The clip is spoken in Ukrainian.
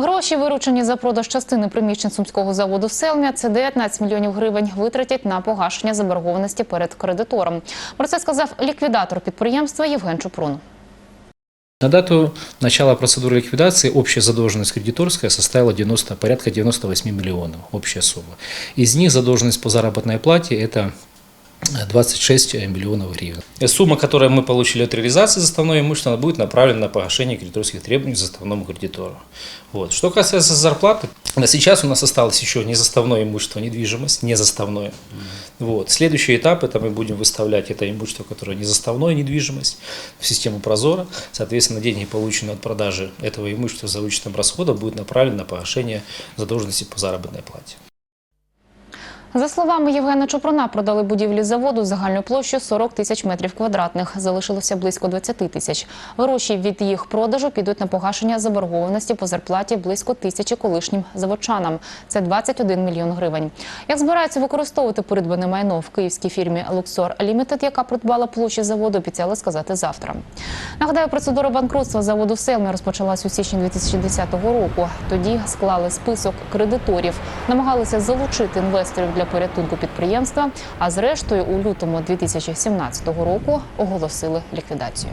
Гроші, виручені за продаж частини приміщень сумського заводу Селмія, це 19 мільйонів гривень витратять на погашення заборгованості перед кредитором. Про це сказав ліквідатор підприємства Євген Чупрун. На дату начала процедуры ликвидации общая задолженность кредиторская составила 90, порядка 98 миллионов, общая сумма. Из них задолженность по заработной плате – это 26 миллионов гривен. Сумма, которую мы получили от реализации заставного имущества, она будет направлена на погашение кредиторских требований заставному кредитору. Вот. Что касается зарплаты, на сейчас у нас осталось еще незаставное имущество, недвижимость, незаставное. Вот. Следующий этап – это мы будем выставлять это имущество, которое незаставное, недвижимость, в систему Прозора. Соответственно, деньги, полученные от продажи этого имущества за вычетом расходов, будут направлены на погашение задолженности по заработной плате. За словами Євгена Чупруна, продали будівлі заводу загальною площею 40 тисяч метрів квадратних. Залишилося близько 20 тисяч. Гроші від їх продажу підуть на погашення заборгованості по зарплаті близько тисячі колишнім заводчанам. Це 21 мільйон гривень. Як збираються використовувати придбане майно в київській фірмі Luxor Limited, яка придбала площі заводу, обіцяли сказати завтра. Нагадаю, процедура банкрутства заводу Селмі розпочалась у січні 2010 року. Тоді склали список кредиторів, намагалися залучити інвесторів для порятунку підприємства. А зрештою, у лютому 2017 року оголосили ліквідацію.